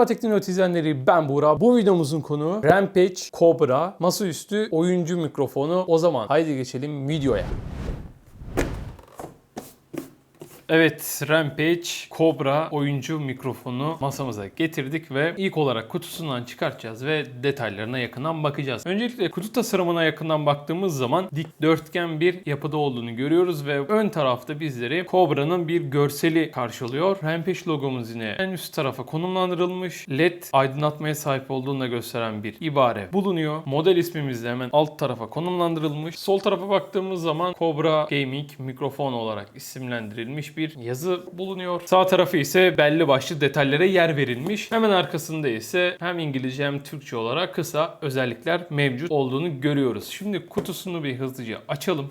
Merhaba Teknoloji izleyenleri ben Buğra. Bu videomuzun konu Rampage Cobra masaüstü oyuncu mikrofonu. O zaman haydi geçelim videoya. Evet, Rampage Cobra oyuncu mikrofonu masamıza getirdik ve ilk olarak kutusundan çıkartacağız ve detaylarına yakından bakacağız. Öncelikle kutu tasarımına yakından baktığımız zaman dikdörtgen bir yapıda olduğunu görüyoruz ve ön tarafta bizleri Cobra'nın bir görseli karşılıyor. Rampage logomuz yine en üst tarafa konumlandırılmış. LED aydınlatmaya sahip olduğunu da gösteren bir ibare bulunuyor. Model ismimiz de hemen alt tarafa konumlandırılmış. Sol tarafa baktığımız zaman Cobra Gaming mikrofon olarak isimlendirilmiş bir yazı bulunuyor. Sağ tarafı ise belli başlı detaylara yer verilmiş. Hemen arkasında ise hem İngilizce hem Türkçe olarak kısa özellikler mevcut olduğunu görüyoruz. Şimdi kutusunu bir hızlıca açalım.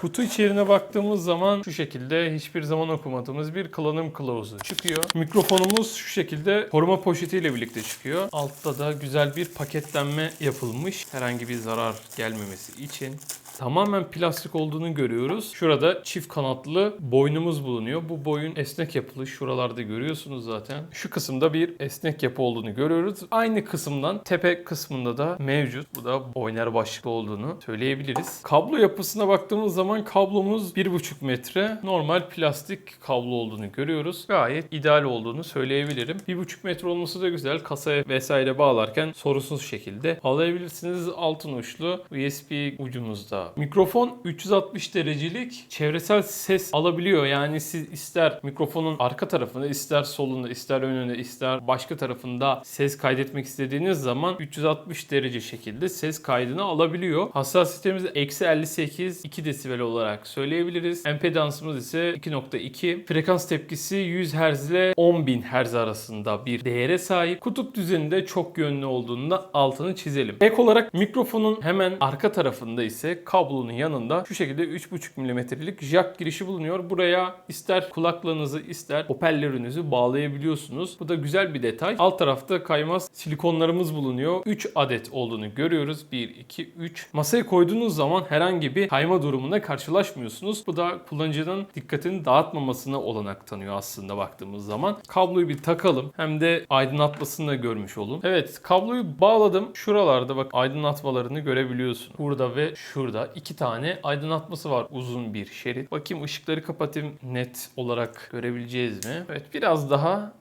Kutu içeriğine baktığımız zaman şu şekilde hiçbir zaman okumadığımız bir kullanım kılavuzu çıkıyor. Mikrofonumuz şu şekilde koruma poşetiyle birlikte çıkıyor. Altta da güzel bir paketlenme yapılmış. Herhangi bir zarar gelmemesi için tamamen plastik olduğunu görüyoruz. Şurada çift kanatlı boynumuz bulunuyor. Bu boyun esnek yapılı. Şuralarda görüyorsunuz zaten. Şu kısımda bir esnek yapı olduğunu görüyoruz. Aynı kısımdan tepe kısmında da mevcut. Bu da oynar başlıklı olduğunu söyleyebiliriz. Kablo yapısına baktığımız zaman kablomuz 1,5 metre normal plastik kablo olduğunu görüyoruz. Gayet ideal olduğunu söyleyebilirim. 1,5 metre olması da güzel. Kasaya vesaire bağlarken sorunsuz şekilde alabilirsiniz. Altın uçlu USB ucumuzda Mikrofon 360 derecelik çevresel ses alabiliyor. Yani siz ister mikrofonun arka tarafında, ister solunda, ister önünde, ister başka tarafında ses kaydetmek istediğiniz zaman 360 derece şekilde ses kaydını alabiliyor. Hassasiyetimiz eksi 58 2 desibel olarak söyleyebiliriz. Empedansımız ise 2.2. Frekans tepkisi 100 Hz ile 10.000 Hz arasında bir değere sahip. Kutup düzeninde çok yönlü olduğunu da altını çizelim. Ek olarak mikrofonun hemen arka tarafında ise kablonun yanında şu şekilde 3.5 mm'lik jack girişi bulunuyor. Buraya ister kulaklığınızı ister hoparlörünüzü bağlayabiliyorsunuz. Bu da güzel bir detay. Alt tarafta kaymaz silikonlarımız bulunuyor. 3 adet olduğunu görüyoruz. 1, 2, 3. Masaya koyduğunuz zaman herhangi bir kayma durumuna karşılaşmıyorsunuz. Bu da kullanıcının dikkatini dağıtmamasına olanak tanıyor aslında baktığımız zaman. Kabloyu bir takalım. Hem de aydınlatmasını da görmüş olun. Evet kabloyu bağladım. Şuralarda bak aydınlatmalarını görebiliyorsun. Burada ve şurada iki tane aydınlatması var uzun bir şerit. Bakayım ışıkları kapatayım net olarak görebileceğiz mi? Evet biraz daha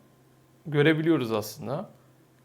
görebiliyoruz aslında.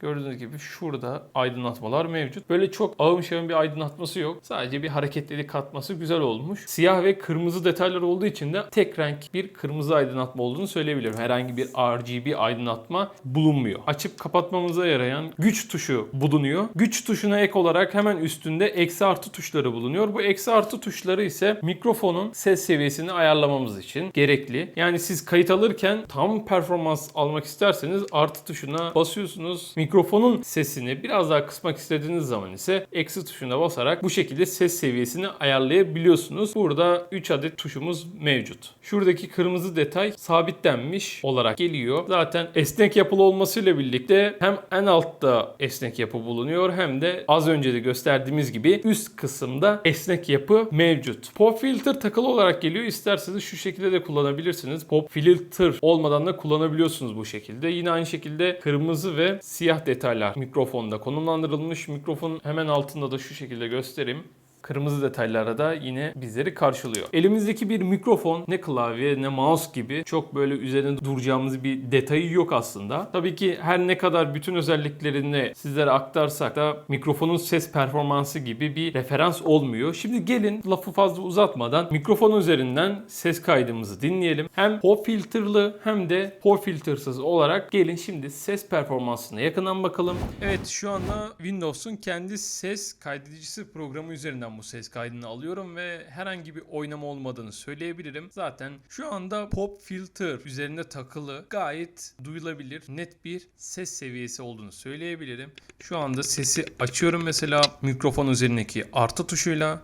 Gördüğünüz gibi şurada aydınlatmalar mevcut. Böyle çok ağım şahım bir aydınlatması yok. Sadece bir hareketlilik katması güzel olmuş. Siyah ve kırmızı detaylar olduğu için de tek renk bir kırmızı aydınlatma olduğunu söyleyebilirim. Herhangi bir RGB aydınlatma bulunmuyor. Açıp kapatmamıza yarayan güç tuşu bulunuyor. Güç tuşuna ek olarak hemen üstünde eksi artı tuşları bulunuyor. Bu eksi artı tuşları ise mikrofonun ses seviyesini ayarlamamız için gerekli. Yani siz kayıt alırken tam performans almak isterseniz artı tuşuna basıyorsunuz. Mikrofonun sesini biraz daha kısmak istediğiniz zaman ise eksi tuşuna basarak bu şekilde ses seviyesini ayarlayabiliyorsunuz. Burada 3 adet tuşumuz mevcut. Şuradaki kırmızı detay sabitlenmiş olarak geliyor. Zaten esnek yapılı olmasıyla birlikte hem en altta esnek yapı bulunuyor hem de az önce de gösterdiğimiz gibi üst kısımda esnek yapı mevcut. Pop filter takılı olarak geliyor. İsterseniz şu şekilde de kullanabilirsiniz. Pop filter olmadan da kullanabiliyorsunuz bu şekilde. Yine aynı şekilde kırmızı ve siyah detaylar mikrofonda konumlandırılmış. Mikrofonun hemen altında da şu şekilde göstereyim kırmızı detaylara da yine bizleri karşılıyor. Elimizdeki bir mikrofon ne klavye ne mouse gibi çok böyle üzerinde duracağımız bir detayı yok aslında. Tabii ki her ne kadar bütün özelliklerini sizlere aktarsak da mikrofonun ses performansı gibi bir referans olmuyor. Şimdi gelin lafı fazla uzatmadan mikrofon üzerinden ses kaydımızı dinleyelim. Hem pop filterlı hem de pop filtersız olarak gelin şimdi ses performansına yakından bakalım. Evet şu anda Windows'un kendi ses kaydedicisi programı üzerinden bu ses kaydını alıyorum ve herhangi bir oynama olmadığını söyleyebilirim. Zaten şu anda pop filter üzerinde takılı gayet duyulabilir net bir ses seviyesi olduğunu söyleyebilirim. Şu anda sesi açıyorum mesela mikrofon üzerindeki artı tuşuyla.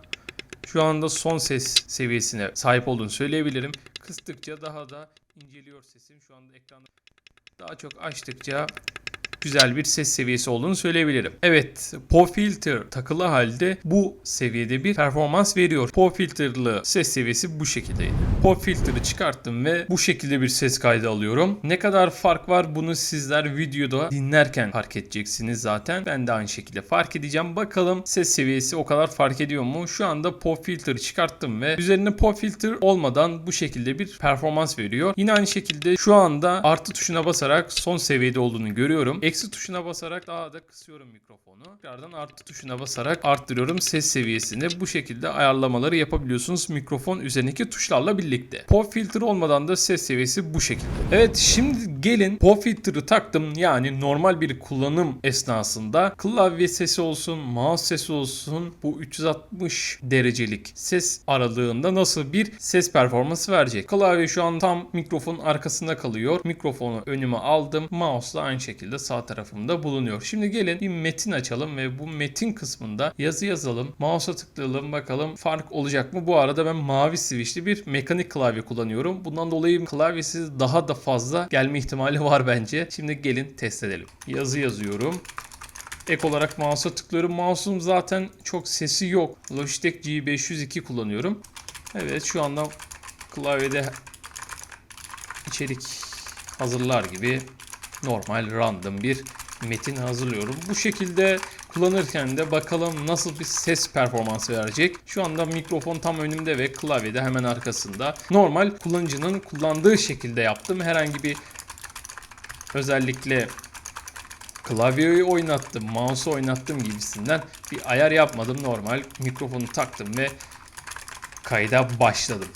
Şu anda son ses seviyesine sahip olduğunu söyleyebilirim. Kıstıkça daha da inceliyor sesim. Şu anda ekranda daha çok açtıkça güzel bir ses seviyesi olduğunu söyleyebilirim. Evet, pop filter takılı halde bu seviyede bir performans veriyor. Pop filterlı ses seviyesi bu şekildeydi. Pop filter'ı çıkarttım ve bu şekilde bir ses kaydı alıyorum. Ne kadar fark var bunu sizler videoda dinlerken fark edeceksiniz zaten. Ben de aynı şekilde fark edeceğim. Bakalım ses seviyesi o kadar fark ediyor mu? Şu anda pop filter'ı çıkarttım ve üzerine pop filter olmadan bu şekilde bir performans veriyor. Yine aynı şekilde şu anda artı tuşuna basarak son seviyede olduğunu görüyorum. Eksi tuşuna basarak daha da kısıyorum mikrofonu. Tekrardan artı tuşuna basarak arttırıyorum ses seviyesini. Bu şekilde ayarlamaları yapabiliyorsunuz mikrofon üzerindeki tuşlarla birlikte. Pop filter olmadan da ses seviyesi bu şekilde. Evet şimdi gelin pop filter'ı taktım. Yani normal bir kullanım esnasında klavye sesi olsun, mouse sesi olsun bu 360 derecelik ses aralığında nasıl bir ses performansı verecek. Klavye şu an tam mikrofonun arkasında kalıyor. Mikrofonu önüme aldım. Mouse da aynı şekilde sağ tarafımda bulunuyor. Şimdi gelin bir metin açalım ve bu metin kısmında yazı yazalım. Mouse'a tıklayalım bakalım fark olacak mı? Bu arada ben mavi switchli bir mekanik klavye kullanıyorum. Bundan dolayı klavyesiz daha da fazla gelme ihtimali var bence. Şimdi gelin test edelim. Yazı yazıyorum. Ek olarak mouse'a tıklıyorum. Mouse'um zaten çok sesi yok. Logitech G502 kullanıyorum. Evet şu anda klavyede içerik hazırlar gibi normal random bir metin hazırlıyorum. Bu şekilde kullanırken de bakalım nasıl bir ses performansı verecek. Şu anda mikrofon tam önümde ve klavye de hemen arkasında. Normal kullanıcının kullandığı şekilde yaptım. Herhangi bir özellikle klavyeyi oynattım, mouse'u oynattım gibisinden bir ayar yapmadım. Normal mikrofonu taktım ve kayda başladım.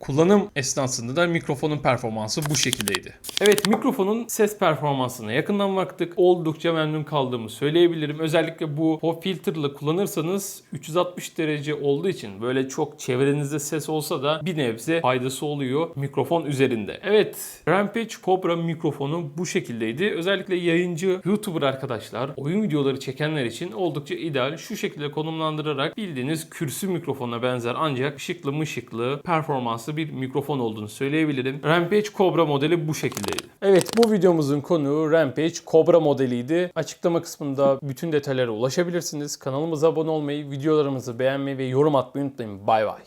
Kullanım esnasında da mikrofonun performansı bu şekildeydi. Evet mikrofonun ses performansına yakından baktık. Oldukça memnun kaldığımı söyleyebilirim. Özellikle bu pop filter'la kullanırsanız 360 derece olduğu için böyle çok çevrenizde ses olsa da bir nebze faydası oluyor mikrofon üzerinde. Evet Rampage Cobra mikrofonu bu şekildeydi. Özellikle yayıncı YouTuber arkadaşlar, oyun videoları çekenler için oldukça ideal. Şu şekilde konumlandırarak bildiğiniz kürsü mikrofonuna benzer ancak ışıklı mışıklı performanslı bir mikrofon olduğunu söyleyebilirim. Rampage Cobra modeli bu şekildeydi. Evet bu videomuzun konuğu Rampage Cobra modeliydi. Açıklama kısmında bütün detaylara ulaşabilirsiniz. Kanalımıza abone olmayı, videolarımızı beğenmeyi ve yorum atmayı unutmayın. Bay bay.